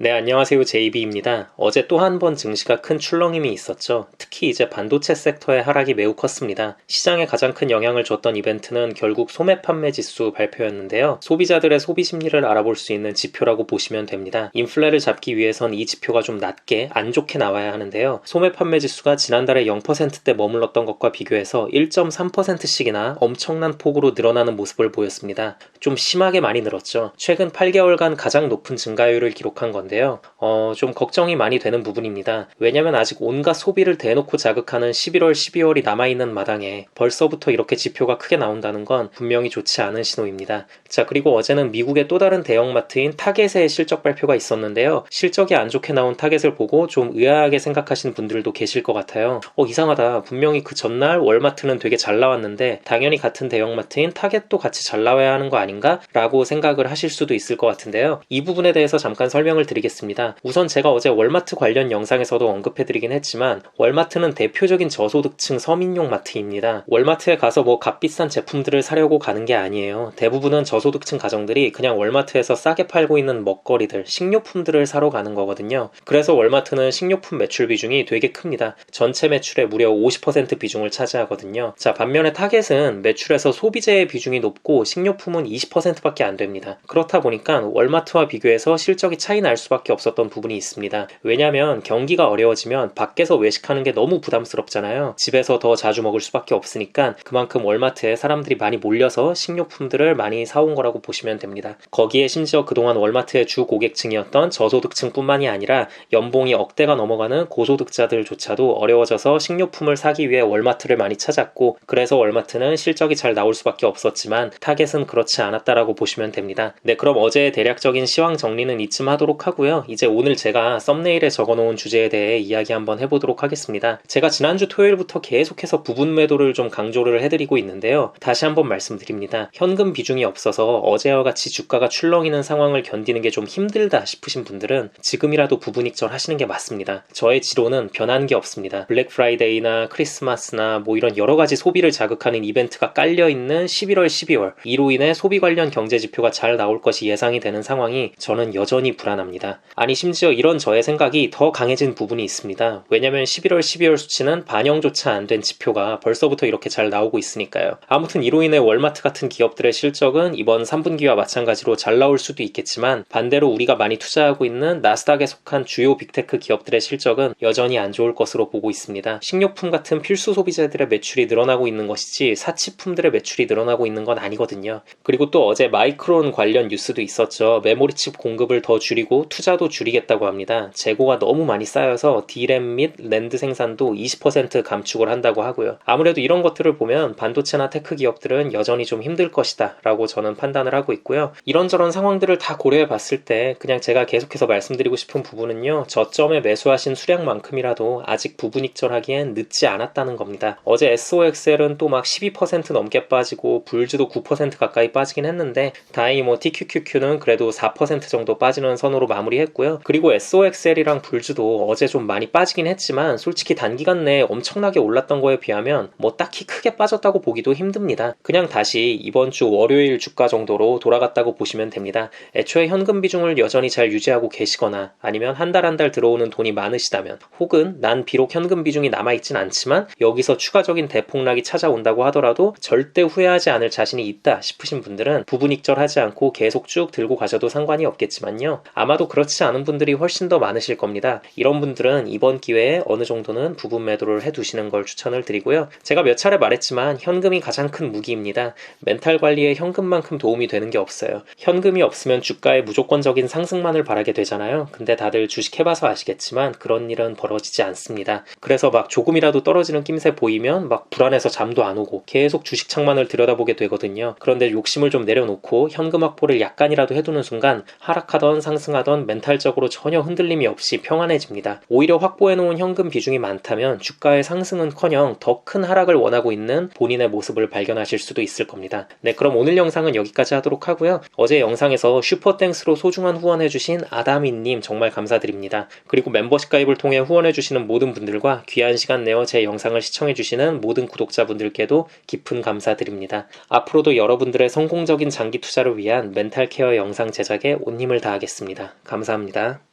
네, 안녕하세요. JB입니다. 어제 또 한 번 증시가 큰 출렁임이 있었죠. 특히 이제 반도체 섹터의 하락이 매우 컸습니다. 시장에 가장 큰 영향을 줬던 이벤트는 결국 소매 판매 지수 발표였는데요. 소비자들의 소비 심리를 알아볼 수 있는 지표라고 보시면 됩니다. 인플레를 잡기 위해선 이 지표가 좀 낮게 안 좋게 나와야 하는데요. 소매 판매 지수가 지난달에 0%대 머물렀던 것과 비교해서 1.3%씩이나 엄청난 폭으로 늘어나는 모습을 보였습니다. 좀 심하게 많이 늘었죠. 최근 8개월간 가장 높은 증가율을 기록한 건데 건데요. 어, 좀 걱정이 많이 되는 부분입니다. 왜냐면 아직 온갖 소비를 대놓고 자극하는 11월, 12월이 남아있는 마당에 벌써부터 이렇게 지표가 크게 나온다는 건 분명히 좋지 않은 신호입니다. 자, 그리고 어제는 미국의 또 다른 대형마트인 타겟의 실적 발표가 있었는데요. 실적이 안 좋게 나온 타겟을 보고 좀 의아하게 생각하시는 분들도 계실 것 같아요. 어, 이상하다. 분명히 그 전날 월마트는 되게 잘 나왔는데 당연히 같은 대형마트인 타겟도 같이 잘 나와야 하는 거 아닌가? 라고 생각을 하실 수도 있을 것 같은데요. 이 부분에 대해서 잠깐 설명을 드리겠습니다. 드리겠습니다. 우선 제가 어제 월마트 관련 영상에서도 언급해 드리긴 했지만 월마트는 대표적인 저소득층 서민용 마트입니다. 월마트에 가서 뭐 값비싼 제품들을 사려고 가는 게 아니에요. 대부분은 저소득층 가정들이 그냥 월마트에서 싸게 팔고 있는 먹거리들, 식료품들을 사러 가는 거거든요. 그래서 월마트는 식료품 매출 비중이 되게 큽니다. 전체 매출의 무려 50% 비중을 차지하거든요. 자, 반면에 타겟은 매출에서 소비재의 비중이 높고 식료품은 20%밖에 안 됩니다. 그렇다 보니까 월마트와 비교해서 실적이 차이 날 수 밖에 없었던 부분이 있습니다. 왜냐하면 경기가 어려워지면 밖에서 외식하는 게 너무 부담스럽잖아요. 집에서 더 자주 먹을 수밖에 없으니까 그만큼 월마트에 사람들이 많이 몰려서 식료품들을 많이 사온 거라고 보시면 됩니다. 거기에 심지어 그동안 월마트의 주 고객층이었던 저소득층뿐만이 아니라 연봉이 억대가 넘어가는 고소득자들조차도 어려워져서 식료품을 사기 위해 월마트를 많이 찾았고 그래서 월마트는 실적이 잘 나올 수밖에 없었지만 타겟은 그렇지 않았다라고 보시면 됩니다. 네, 그럼 어제의 대략적인 시황 정리는 이쯤 하도록 하고 요. 이제 오늘 제가 썸네일에 적어놓은 주제에 대해 이야기 한번 해보도록 하겠습니다. 제가 지난주 토요일부터 계속해서 부분 매도를 좀 강조를 해드리고 있는데요. 다시 한번 말씀드립니다. 현금 비중이 없어서 어제와 같이 주가가 출렁이는 상황을 견디는 게 좀 힘들다 싶으신 분들은 지금이라도 부분 익절 하시는 게 맞습니다. 저의 지로는 변한 게 없습니다. 블랙 프라이데이나 크리스마스나 뭐 이런 여러 가지 소비를 자극하는 이벤트가 깔려 있는 11월, 12월 이로 인해 소비 관련 경제 지표가 잘 나올 것이 예상이 되는 상황이 저는 여전히 불안합니다. 있습니다. 아니 심지어 이런 저의 생각이 더 강해진 부분이 있습니다. 왜냐면 11월 12월 수치는 반영조차 안 된 지표가 벌써부터 이렇게 잘 나오고 있으니까요. 아무튼 이로 인해 월마트 같은 기업들의 실적은 이번 3분기와 마찬가지로 잘 나올 수도 있겠지만 반대로 우리가 많이 투자하고 있는 나스닥에 속한 주요 빅테크 기업들의 실적은 여전히 안 좋을 것으로 보고 있습니다. 식료품 같은 필수 소비재들의 매출이 늘어나고 있는 것이지 사치품들의 매출이 늘어나고 있는 건 아니거든요. 그리고 또 어제 마이크론 관련 뉴스도 있었죠. 메모리칩 공급을 더 줄이고 투자도 줄이겠다고 합니다. 재고가 너무 많이 쌓여서 D램 및 랜드 생산도 20% 감축을 한다고 하고요. 아무래도 이런 것들을 보면 반도체나 테크 기업들은 여전히 좀 힘들 것이다 라고 저는 판단을 하고 있고요. 이런저런 상황들을 다 고려해 봤을 때 그냥 제가 계속해서 말씀드리고 싶은 부분은요. 저점에 매수하신 수량만큼이라도 아직 부분익절하기엔 늦지 않았다는 겁니다. 어제 SOXL은 또 막 12% 넘게 빠지고 불주도 9% 가까이 빠지긴 했는데 다행히 뭐 TQQQ는 그래도 4% 정도 빠지는 선으로 마무리했고요. 그리고 SOXL이랑 불주도 어제 좀 많이 빠지긴 했지만 솔직히 단기간 내에 엄청나게 올랐던 거에 비하면 뭐 딱히 크게 빠졌다고 보기도 힘듭니다. 그냥 다시 이번 주 월요일 주가 정도로 돌아갔다고 보시면 됩니다. 애초에 현금 비중을 여전히 잘 유지하고 계시거나 아니면 한 달 한달 들어오는 돈이 많으시다면 혹은 난 비록 현금 비중이 남아있진 않지만 여기서 추가적인 대폭락이 찾아온다고 하더라도 절대 후회하지 않을 자신이 있다 싶으신 분들은 부분익절하지 않고 계속 쭉 들고 가셔도 상관이 없겠지만요. 아마 아 그렇지 않은 분들이 훨씬 더 많으실 겁니다. 이런 분들은 이번 기회에 어느 정도는 부분 매도를 해두시는 걸 추천을 드리고요. 제가 몇 차례 말했지만 현금이 가장 큰 무기입니다. 멘탈 관리에 현금만큼 도움이 되는 게 없어요. 현금이 없으면 주가의 무조건적인 상승만을 바라게 되잖아요. 근데 다들 주식 해봐서 아시겠지만 그런 일은 벌어지지 않습니다. 그래서 막 조금이라도 떨어지는 낌새 보이면 막 불안해서 잠도 안 오고 계속 주식 창만을 들여다보게 되거든요. 그런데 욕심을 좀 내려놓고 현금 확보를 약간이라도 해두는 순간 하락하던 상승하던 하던 멘탈적으로 전혀 흔들림이 없이 평안해집니다. 오히려 확보해놓은 현금 비중이 많다면 주가의 상승은 커녕 더 큰 하락을 원하고 있는 본인의 모습을 발견하실 수도 있을 겁니다. 네, 그럼 오늘 영상은 여기까지 하도록 하고요. 어제 영상에서 슈퍼땡스로 소중한 후원해주신 아다미님 정말 감사드립니다. 그리고 멤버십 가입을 통해 후원해주시는 모든 분들과 귀한 시간 내어 제 영상을 시청해주시는 모든 구독자분들께도 깊은 감사드립니다. 앞으로도 여러분들의 성공적인 장기 투자를 위한 멘탈 케어 영상 제작에 온 힘을 다하겠습니다. 감사합니다.